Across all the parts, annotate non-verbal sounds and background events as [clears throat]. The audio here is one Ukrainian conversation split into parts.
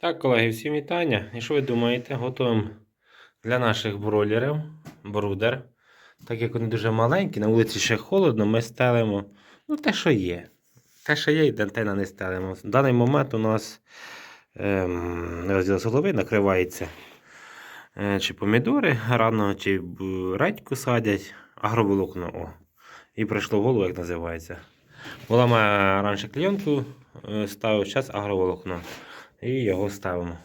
Так, колеги, всім вітання. І що ви думаєте? Готуємо для наших бройлерів брудер. Так як вони дуже маленькі, на вулиці ще холодно, ми стелимо ну, те, що є. Те, що є, і антенна не стелимо. В даний момент у нас ем, розділ солови накривається е, чи помідори рано, чи редьку садять, агроволокно. О. І прийшло в голову, як називається. Була моя раніше клейонку е, ставив, зараз агроволокно. І його ставимо.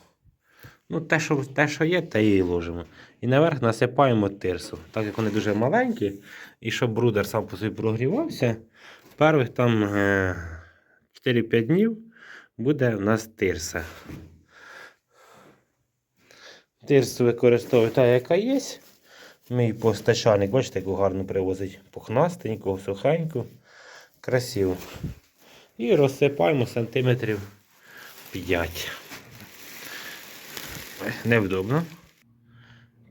Ну, те, що, те, що є, те і ложимо. І наверх насипаємо тирсу. Так як вони дуже маленькі, і щоб брудер сам по собі прогрівався, перших там е, 4-5 днів буде у нас тирса. Тирсу використовую та, яка є. Мій постачальник, бачите, яку гарну привозить пухнастеньку, сухеньку, красиву. І розсипаємо сантиметрів 5. Невдобно.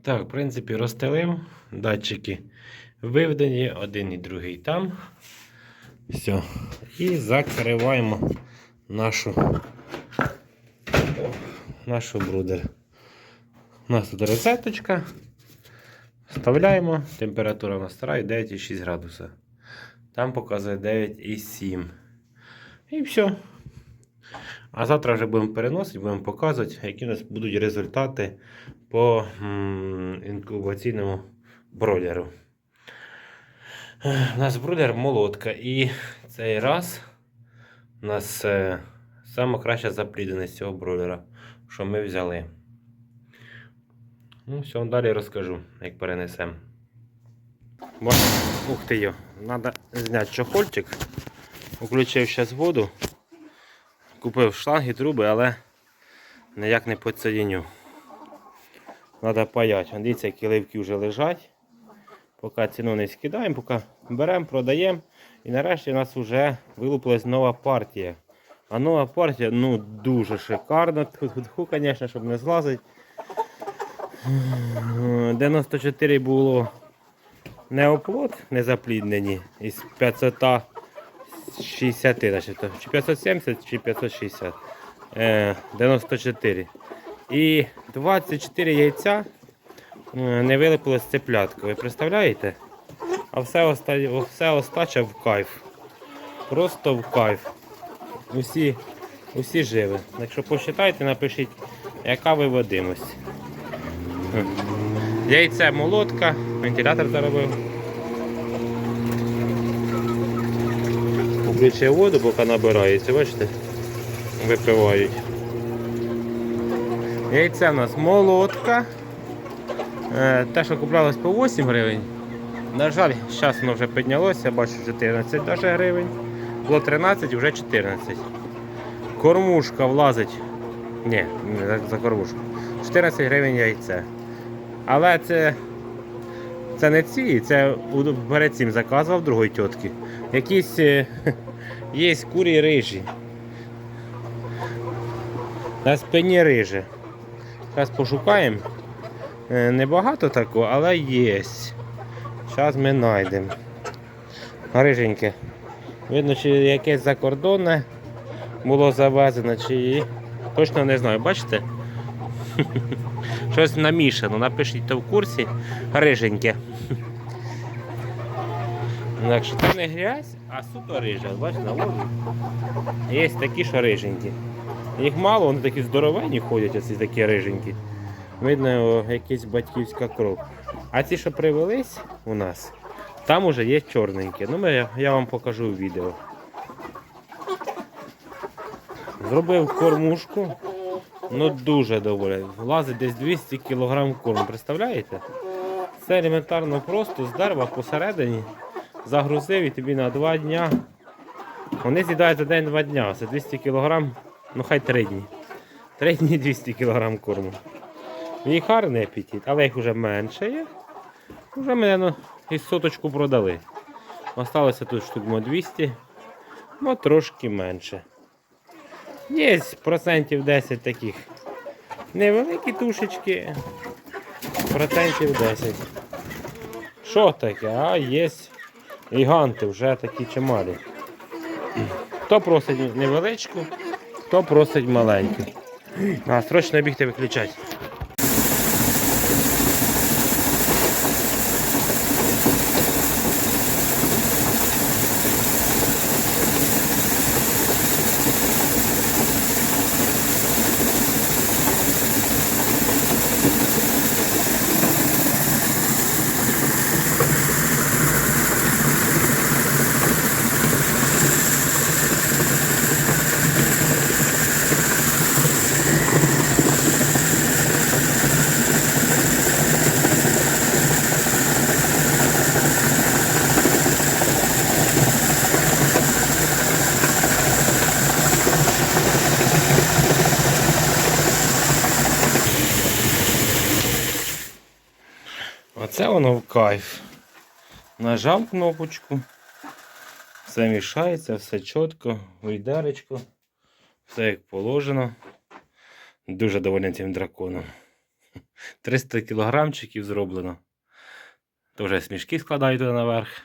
Так, в принципі, розстелив. Датчики виведені, один і другий там. Все. І закриваємо нашу, нашу брудер. У нас тут розеточка. Вставляємо. Температура у нас 9,6 градуса. Там показує 9,7. І все. А завтра вже будемо переносити, будемо показувати, які у нас будуть результати по інкубаційному бройлеру. Е, У нас бройлер молотка. І цей раз у нас е, сама краща заплідненість цього бройлера, що ми взяли. Ну, все, далі розкажу, як перенесемо. Ух ти йо, треба зняти чохольчик. Включив зараз воду. Купив шланги, труби, але ніяк не підсоєню. Треба паяти. Дивіться, які ливки вже лежать. Поки ціну не скидаємо, поки беремо, продаємо. І нарешті у нас вже вилупилась нова партія. А нова партія ну дуже шикарна. Тьфу-тьфу-тьфу, звісно, щоб не злазить. 94 було неоплод, незапліднені із 560, значить, чи 570, чи 560. Е, 94. І 24 яйця е, не вилипило з цеплятка. Ви представляєте? А все, оста... все остача в кайф. Просто в кайф. Усі, усі живі. Якщо посчитайте, напишіть, яка виводимость. Яйце молотка, вентилятор заробив. Включив воду, поки набирається, бачите? Випивають. Яйце у нас молотка. Е, Те, що куплялось по 8 гривень. На жаль, зараз воно вже піднялося, бачу 14 даже гривень. Було 13, вже 14. Кормушка влазить. Ні, не за- за кормушку. 14 гривень яйце. Але це, це не ці, це перед цим заказував другої тітки. Якісь е, є курі рижі. На спині риже. Зараз пошукаємо. Е, Небагато такого, але є. Зараз ми знайдемо. Риженьке. Видно, чи якесь закордонне було завезено, чи точно не знаю. Бачите? [laughs] Щось намішано. Напишіть то в курсі. Риженьке. Так що це не грязь, а суто рижа. Бачите, на лобі. Є такі, що риженькі. Їх мало, вони такі здоровенні ходять, оці такі риженькі. Видно, якась батьківська кров. А ці, що привелись у нас, там уже є чорненькі. Ну, ми, я вам покажу в відео. Зробив кормушку. Ну дуже доволі. Влазить десь 200 кг корму, представляєте? Це елементарно просто з дерева посередині загрузив і тобі на 2 дня. Вони з'їдають за день-два дня. Це 200 кг, ну хай 3 дні. 3 дні 200 кг корму. Їх гарний апетит, але їх вже менше є. Вже мене ну, із соточку продали. Осталося тут штук мо 200, ну трошки менше. Є процентів 10 таких невеликі тушечки, процентів 10. Що таке? А, є гіганти вже такі чималі. Хто просить невеличку, хто просить маленьку. А, срочно бігти виключати. Оце воно в кайф. Нажав кнопочку. Все мішається, все чітко, вийдеречко. Все як положено. Дуже довольний цим драконом. [laughs] 300 кілограмчиків зроблено. То вже смішки складаю туди наверх.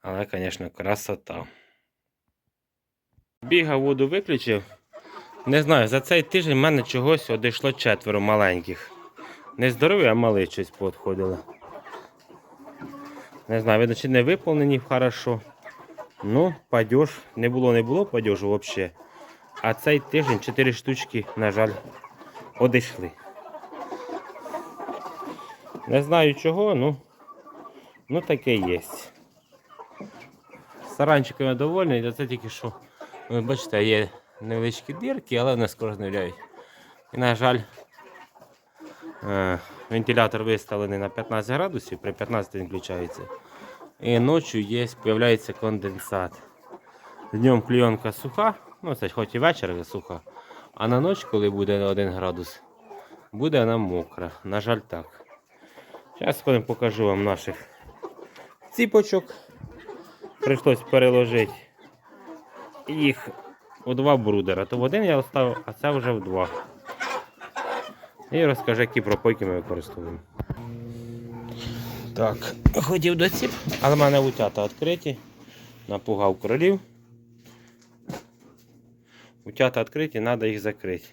Але, звісно, красота. Бігав, воду виключив. Не знаю, за цей тиждень в мене чогось одійшло четверо маленьких. Не здорові, а мали щось поотходили. Не знаю, видно, чи не виповнені хорошо. Ну, падеж. Не було, не було падежу взагалі. А цей тиждень 4 штучки, на жаль, одійшли. Не знаю чого, ну, ну таке є. Саранчиком я довольний, це тільки що, ви бачите, є невеличкі дірки, але вони скоро зневляють. І, на жаль, Вентилятор виставлений на 15 градусів, при 15 він включається. І ночі є, з'являється конденсат. Днем клейонка суха, ну це хоч і вечір суха. А на ніч, коли буде 1 градус, буде вона мокра. На жаль, так. Зараз покажу вам наших ціпочок. Прийшлось переложити їх у два брудера. То в один я оставив, а це вже в два. І розкажи, які пропойки ми використовуємо. Так, ходів до ціп, але в мене утята відкриті. Напугав кролів. Утята відкриті, треба їх закрити.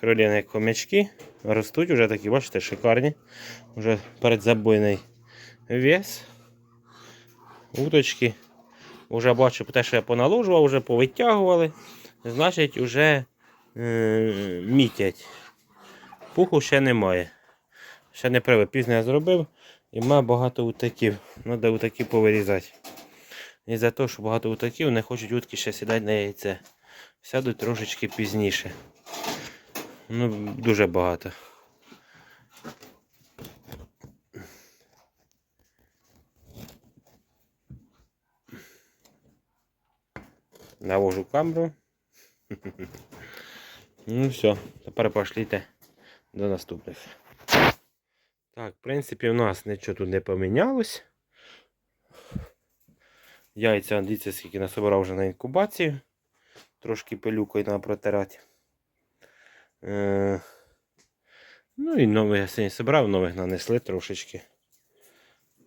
Кроліни хомячки ростуть, вже такі, бачите, шикарні. Вже передзабойний вес. Уточки. Вже бачу, те, що я поналожував, вже повитягували. Значить, вже е, мітять. Пуху ще немає. Ще не привик. Пізно я зробив і має багато утаків. Треба утаки повирізати. І за те, що багато утаків не хочуть утки ще сідати на яйце. Сядуть трошечки пізніше. Ну, дуже багато. Навожу камеру. [laughs] Ну все, тепер пошліте до наступних. Так, в принципі, у нас нічого тут не помінялось. Яйця, дивіться, скільки насобирав вже на інкубацію. Трошки пилюкою треба протирати. Е, ну і нових я сьогодні зібрав, нових нанесли трошечки.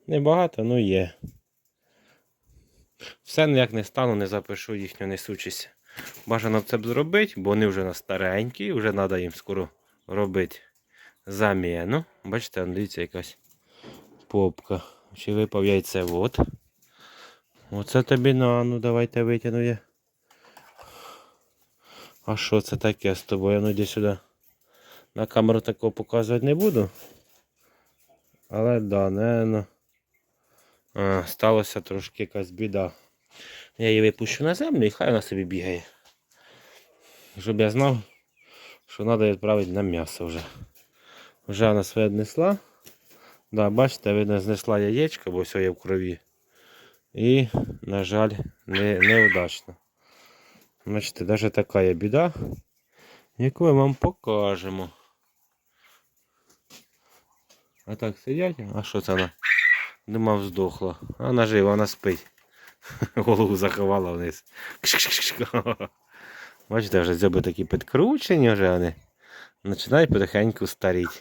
Небагато, але є. Все ніяк не стану, не запишу їхню несучість. Бажано це б зробити, бо вони вже на старенькі, вже треба їм скоро робити заміну. Бачите, дивіться, якась попка. Чи випав яйцевод. Оце тобі на, ну давайте витягну я. А що це таке з тобою? Ну йди сюди. На камеру такого показувати не буду. Але да, не, а, сталося трошки якась біда. Я її випущу на землю і хай вона собі бігає. Щоб я знав, що треба відправити на м'ясо вже. Вже вона своє віднесла. Да, бачите, видно, знесла яєчко, бо все є в крові. І, на жаль, не, неудачно. Бачите, навіть така є біда, яку ми вам покажемо. А так сидять, а що це вона? Думав, здохла. А вона жива, вона спить. [laughs] Голову заховала вниз. Кш-кш-кш. Бачите, вже зуби такі підкручені вже вони. Починають потихеньку старіти.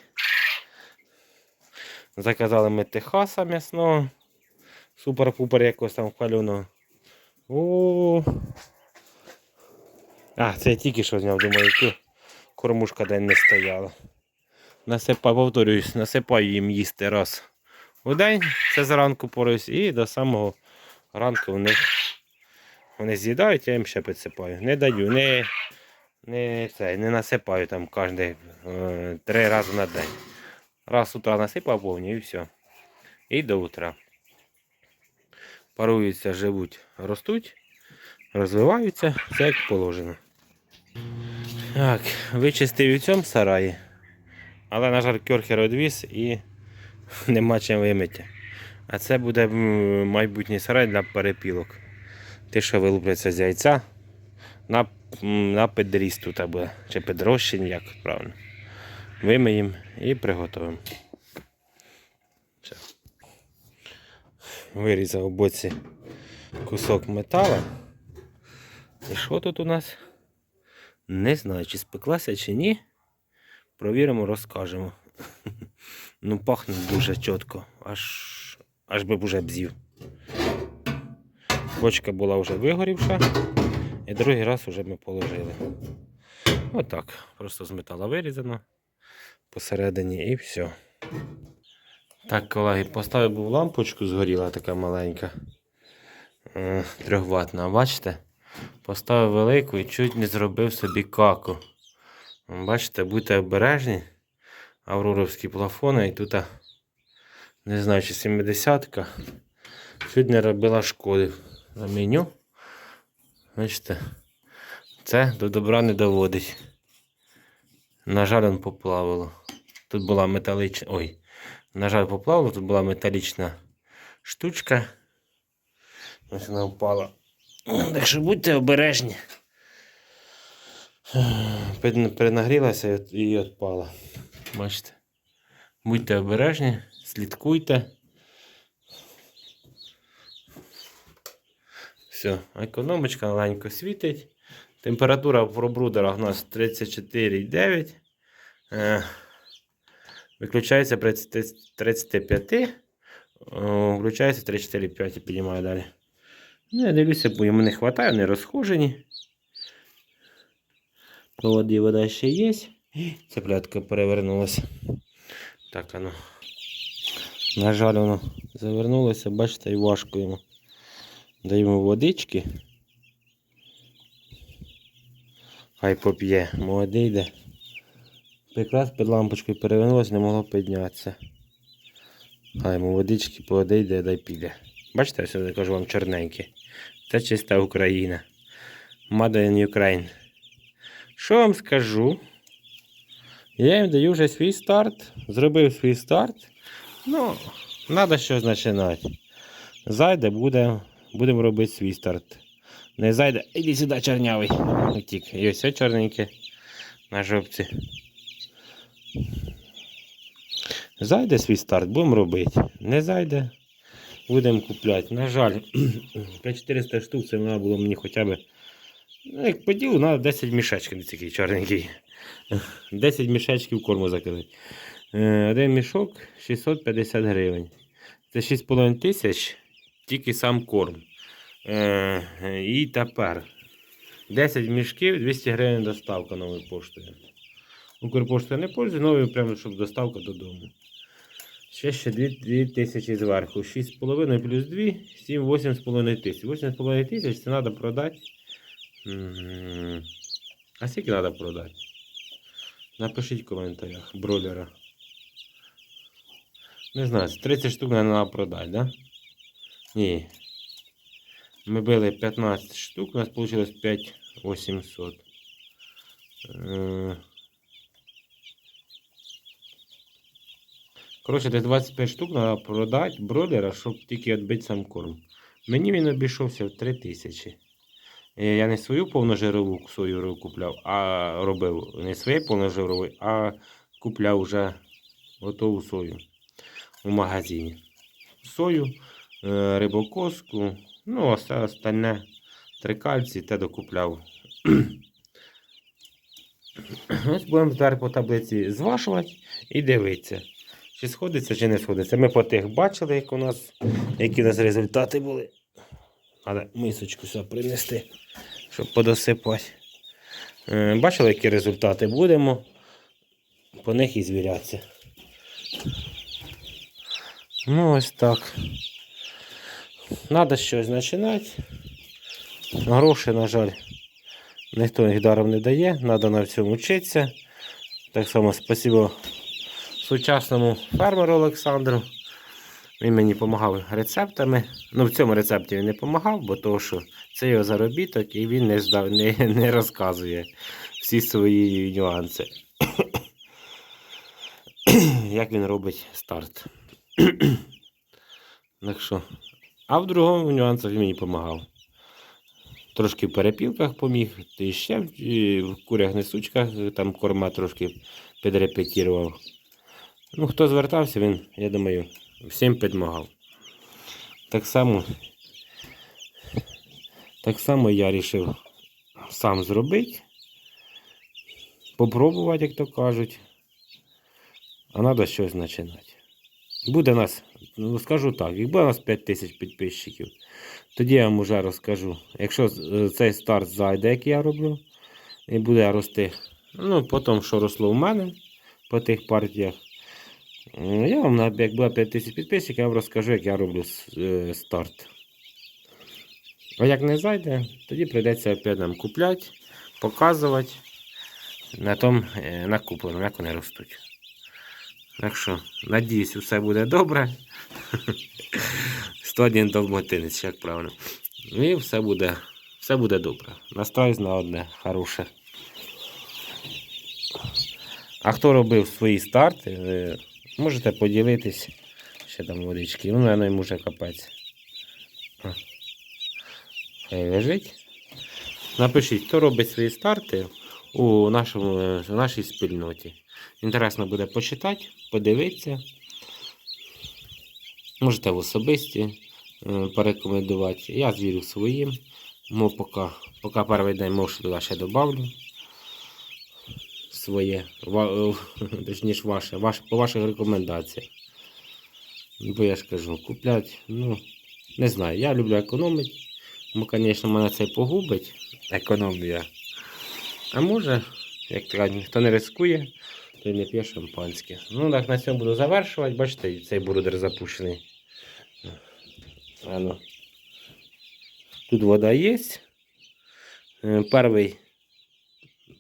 Заказали ми техаса м'ясного. Супер-пупер якогось там хваленого. О, А, це я тільки що зняв, думаю, яку кормушка день не стояла. Насипаю, повторююсь, насипаю їм їсти раз у день, це зранку пораюсь, і до самого ранку вони, вони з'їдають, я їм ще підсипаю. Не даю, не, не, це, не насипаю там кожен е, три рази на день. Раз утра насипав повні і все. І до утра. Паруються, живуть, ростуть, розвиваються, все як положено. Так, вичистив в цьому сараї. Але, на жаль, кьорхер одвіз і [laughs] нема чим вимити. А це буде майбутній сарай для перепілок. Те, що вилупляться з яйця на, на підріст тут буде. Чи підрощень, як правильно. Вимиємо і приготуємо. Все. Вирізав у боці кусок металу. І що тут у нас? Не знаю, чи спеклася, чи ні. Провіримо, розкажемо. [laughs] Ну, пахне дуже чітко, аж, аж би б уже бзів. Бочка була вже вигорівша, і другий раз вже ми положили. Отак. Просто з металу вирізано посередині і все. Так, колеги, поставив був лампочку, згоріла така маленька. Е, Трьохватна, бачите? Поставив велику і чуть не зробив собі каку. Бачите, будьте обережні. Авроровські плафони і тут, не знаю, чи 70-ка. Чуть не робила шкоди. Заміню. Бачите, це до добра не доводить. На жаль, он поплавило. Тут була металічна. Ой, на жаль, поплавило, тут була металічна штучка. Ось вона впала. [clears throat] Так що будьте обережні. [clears throat] Перенагрілася і відпала. Бачите. Будьте обережні, слідкуйте. Все, економочка маленько світить. Температура в пробрудерах у нас 34,9. Е, Виключається при 35. е, Включається 34,5 і піднімаю далі. Ну, я дивлюся, бо йому не вистачає, вони розхожені. По вода ще є. Цеплятка перевернулася. Так, воно. На жаль, воно завернулося, бачите, і важко йому. Даємо водички. Хай поп'є, молодий йде. Якраз під лампочкою перевернулося, не могло піднятися. Хай йому водички подійде, дай піде. Бачите, ось я кажу вам чорненьке. Це чиста Україна. Made in Ukraine. Що вам скажу? Я їм даю вже свій старт. Зробив свій старт. Ну, треба щось починати. Зайде, буде, будемо робити свій старт. Не зайде, іди сюди, чорнявий. Утік. І ось чорненьке на жопці. Зайде свій старт, будемо робити. Не зайде, будемо купляти. На жаль, [clears throat] 5400 штук це треба було мені хоча б. Ну, як по ділу, треба 10 мішечків такий чорненький. [laughs] 10 мішечків корму закрити. Е, Один мішок 650 гривень. Це 6,5 тисяч, тільки сам корм. Е, І тепер 10 мішків, 200 гривень доставка новою поштою. Укрпошта не пользує, новою прямо, щоб доставка додому. Ще ще 2, 2 тисячі зверху. 6,5 плюс 2, 7, 8,5 тисяч. 8,5 тисяч це треба продати. А скільки треба продати? Напишіть в коментарях бройлера. Не знаю, 30 штук треба продати, да? Ні. Ми били 15 штук, у нас вийшло 5800. Е, Коротше, десь 25 штук треба продати бройлера, щоб тільки відбити сам корм. Мені він обійшовся в 3000. Е, Я не свою повножирову сою купляв, а робив не своє повножирову, а купляв вже готову сою у магазині. Сою, рибокоску, ну, а все остальне трикальці те докупляв. [clears throat] Ось будемо зараз по таблиці зважувати і дивитися, чи сходиться, чи не сходиться. Ми по тих бачили, як у нас, які у нас результати були. Але мисочку сюди принести, щоб подосипати. Е, Бачили, які результати будемо по них і звірятися. Ну, ось так. Надо щось починати. Гроші, на жаль, ніхто їх даром не дає, треба на всьому вчитися. Так само спасибо сучасному фермеру Олександру. Він мені допомагав рецептами. Ну, в цьому рецепті він не допомагав, бо того, що це його заробіток і він не, здав, не, не розказує всі свої нюанси. Як він робить старт. так що. А в другому нюансах він мені допомагав. Трошки в перепілках поміг, і ще в, курях несучках там корма трошки підрепетірував. Ну, хто звертався, він, я думаю, всім підмагав. Так само, так само я вирішив сам зробити. Попробувати, як то кажуть. А треба щось починати. Буде нас, скажу так, як буде нас 5 тисяч підписчиків, тоді я вам вже розкажу. Якщо е, цей старт зайде, як я роблю, і буде рости, ну, потім, що росло в мене по тих партіях, я вам, як буде 5 тисяч підписчиків, я вам розкажу, як я роблю е, старт. А як не зайде, тоді прийдеться опять нам купляти, показувати на тому е, накупленому, як вони ростуть. Так що, надіюсь, усе буде добре. [laughs] 101 долмотинець, як правильно. І все буде, все буде добре. Настраюсь на одне хороше. А хто робив свої старти, можете поділитись. Ще там водички. Ну, наверное, йому вже капець. Хай лежить. Напишіть, хто робить свої старти у нашому, в нашій спільноті. Інтересно буде почитати, подивитися. Можете в особисті е, порекомендувати. Я звірю своїм. Мо поки, поки перший день може туди ще добавлю. Своє, е, [laughs] точніше ваше, ваше, по ваших рекомендаціях. Бо я ж кажу, куплять, ну, не знаю, я люблю економити. Бо, звісно, мене це погубить, економія. А може, як кажуть, ніхто не рискує, то й не п'є шампанське. Ну так, на цьому буду завершувати. Бачите, цей брудер запущений. Ано. Тут вода є. Е, Перший,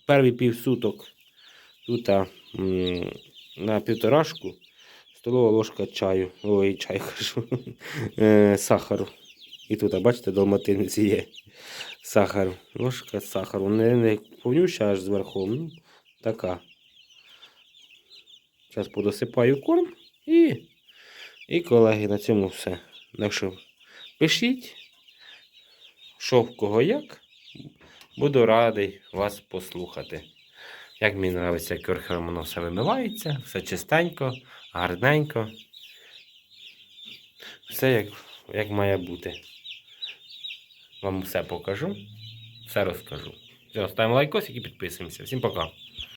перший півсуток тут а, на півторашку столова ложка чаю. Ой, чай кажу. [laughs] е, сахару. І тут, а бачите, долматинець є. Сахар. Ложка сахару. Не, не повнюща аж зверху. Ну, така. Зараз подосипаю корм і, і колеги, на цьому все. Так пишіть, що в кого як. Буду радий вас послухати. Як мені подобається, як керхером воно все вимивається, все чистенько, гарненько. Все як, як має бути. Вам все покажу, все розкажу. Все, ставимо лайкосик і підписуємося. Всім пока.